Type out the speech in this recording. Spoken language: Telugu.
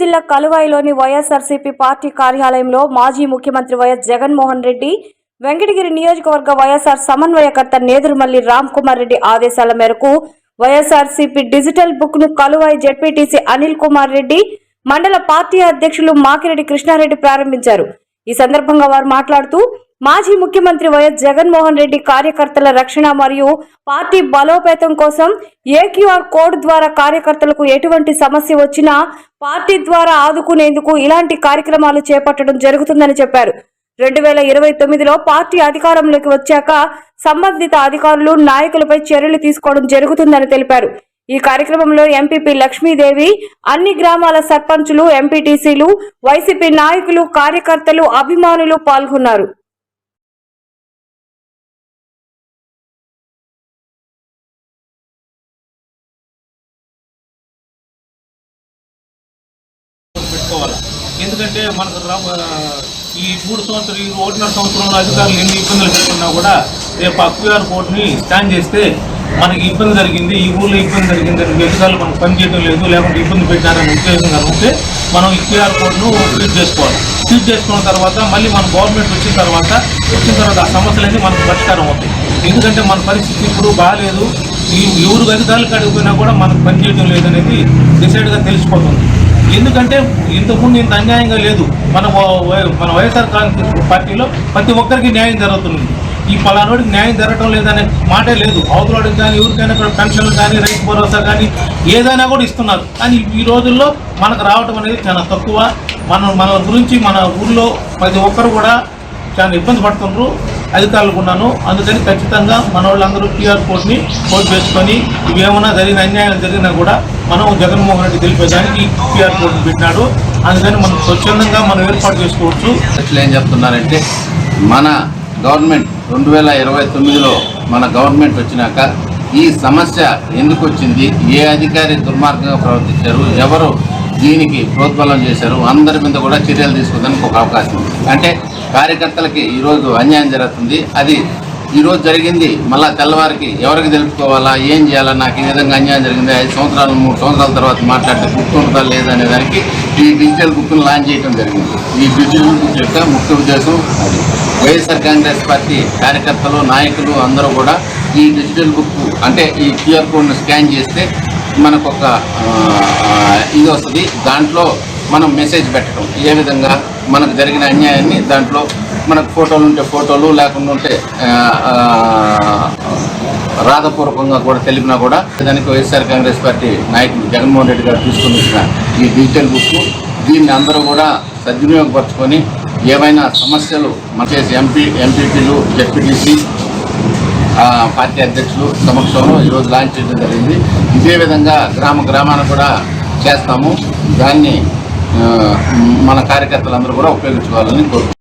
జిల్లా కలువాయిలోని వైఎస్ఆర్సీపీ పార్టీ కార్యాలయంలో మాజీ ముఖ్యమంత్రి వైఎస్ జగన్మోహన్ రెడ్డి వెంకటగిరి నియోజకవర్గ వైఎస్ఆర్ సమన్వయకర్త నేదురుమల్లి రామ్ కుమార్ రెడ్డి ఆదేశాల మేరకు వైఎస్ఆర్సీపీ డిజిటల్ బుక్ను కలువాయి జెడ్పీటీసీ అనిల్ కుమార్ రెడ్డి మండల పార్టీ అధ్యక్షులు మాకిరెడ్డి కృష్ణారెడ్డి ప్రారంభించారు. ఈ సందర్భంగా వారు మాట్లాడుతూ మాజీ ముఖ్యమంత్రి వైఎస్ జగన్మోహన్ రెడ్డి కార్యకర్తల రక్షణ మరియు పార్టీ బలోపేతం కోసం ఏక్యూఆర్ కోడ్ ద్వారా కార్యకర్తలకు ఎటువంటి సమస్య వచ్చినా పార్టీ ద్వారా ఆదుకునేందుకు ఇలాంటి కార్యక్రమాలు చేపట్టడం జరుగుతుందని చెప్పారు. రెండు వేల ఇరవై తొమ్మిదిలో పార్టీ అధికారంలోకి వచ్చాక సంబంధిత అధికారులు నాయకులపై చర్యలు తీసుకోవడం జరుగుతుందని తెలిపారు. ఈ కార్యక్రమంలో ఎంపీపీ లక్ష్మీదేవి అన్ని గ్రామాల సర్పంచులు ఎంపీటీసీలు వైసీపీ నాయకులు కార్యకర్తలు అభిమానులు పాల్గొన్నారు. చేసుకోవాలి. ఎందుకంటే మనకు ఈ మూడు సంవత్సరాలు ఈ ఒకటిన్నర సంవత్సరంలో అధికారులు ఎన్ని ఇబ్బందులు పెట్టుకున్నా కూడా రేపు ఆ క్యూఆర్ కోడ్ని స్కాన్ చేస్తే మనకి ఇబ్బంది జరిగింది ఈ ఊళ్ళో ఇబ్బంది జరిగింది అని అధికారులు మనకు పనిచేయడం లేదు లేకుంటే ఇబ్బంది పెట్టారని ఉద్దేశం కనుకుంటే మనం ఈ క్యూఆర్ కోడ్ను ఫీడ్ చేసుకోవాలి. ఫీడ్ చేసుకున్న తర్వాత మళ్ళీ మన గవర్నమెంట్ వచ్చిన తర్వాత వచ్చిన తర్వాత ఆ సమస్యలన్నీ మనకు పరిష్కారం అవుతాయి. ఎందుకంటే మన పరిస్థితి ఇప్పుడు బాగాలేదు ఈ ఎవరు అధికారులు కాడికి పోయినా కూడా మనకు పనిచేయడం లేదనేది డిసైడ్గా తెలిసిపోతుంది. ఎందుకంటే ఇంతకుముందు ఇంత అన్యాయంగా లేదు. మన వ- మన వైఎస్ఆర్ కాంగ్రెస్ పార్టీలో ప్రతి ఒక్కరికి న్యాయం జరుగుతుంది. ఈ పలానోడికి న్యాయం జరగటం లేదనే మాటే లేదు. అవతలవాడికి కానీ ఎవరికైనా కూడా పెన్షన్లు కానీ రైతు భరోసా కానీ ఏదైనా కూడా ఇస్తున్నారు. కానీ ఈ రోజుల్లో మనకు రావటం అనేది చాలా తక్కువ. మన మన గురించి మన ఊళ్ళో ప్రతి ఒక్కరు కూడా చాలా ఇబ్బంది పడుతున్నారు అధికారులకు ఉన్నాను. అందుకని ఖచ్చితంగా మన వాళ్ళందరూ క్యూఆర్ కోడ్ని కోడ్ చేసుకొని ఇవి ఏమైనా జరిగిన అన్యాయాలు జరిగినా కూడా మనం జగన్మోహన్ రెడ్డి తెలిపేదానికి క్యూఆర్ కోడ్ పెట్టినాడు. అందుకని మనం స్వచ్ఛందంగా మనం ఏర్పాటు చేసుకోవచ్చు. అసలు ఏం చెప్తున్నారంటే మన గవర్నమెంట్ రెండు వేల ఇరవై తొమ్మిదిలో మన గవర్నమెంట్ వచ్చినాక ఈ సమస్య ఎందుకు వచ్చింది? ఏ అధికారి దుర్మార్గంగా ప్రవర్తించారు? ఎవరు దీనికి ప్రోద్బలం చేశారు. అందరి మీద కూడా చర్యలు తీసుకోవడానికి ఒక అవకాశం ఉంది. అంటే కార్యకర్తలకి ఈరోజు అన్యాయం జరుగుతుంది. అది ఈరోజు జరిగింది. మళ్ళా తెల్లవారికి ఎవరికి తెలుపుకోవాలా? ఏం చేయాలా? నాకు ఈ విధంగా అన్యాయం జరిగింది. ఐదు సంవత్సరాలు మూడు సంవత్సరాల తర్వాత మాట్లాడితే గుర్తుంటుందా లేదనే దానికి ఈ డిజిటల్ బుక్ను లాంచ్ చేయడం జరిగింది. ఈ డిజిటల్ బుక్ యొక్క ముఖ్య ఉద్దేశం అది. వైఎస్ఆర్ కాంగ్రెస్ పార్టీ కార్యకర్తలు నాయకులు అందరూ కూడా ఈ డిజిటల్ బుక్ అంటే ఈ క్యూఆర్ కోడ్ను స్కాన్ చేస్తే మనకు ఒక ఇది వస్తుంది. దాంట్లో మనం మెసేజ్ పెట్టడం. ఏ విధంగా మనకు జరిగిన అన్యాయాన్ని దాంట్లో మనకు ఫోటోలు ఉంటే ఫోటోలు లేకుండా ఉంటే ఆ, రాధపూర్వకంగా కూడా తెలిపినా కూడా దానికి వైఎస్ఆర్ కాంగ్రెస్ పార్టీ నాయకులు జగన్మోహన్ రెడ్డి గారు తీసుకుని వచ్చిన ఈ డిజిటల్ బుక్. దీన్ని అందరూ కూడా సద్వినియోగపరచుకొని ఏమైనా సమస్యలు మన చేసి ఎంపీ ఎంపీపీలు జెడ్పీటీసీ పార్టీ అధ్యక్షులు సమక్షంలో ఈరోజు లాంచ్ చేయడం జరిగింది. ఇదే విధంగా గ్రామ గ్రామాన కూడా చేస్తాము. దాన్ని మన కార్యకర్తలందరూ కూడా ఉపయోగించుకోవాలని కోరుతున్నాం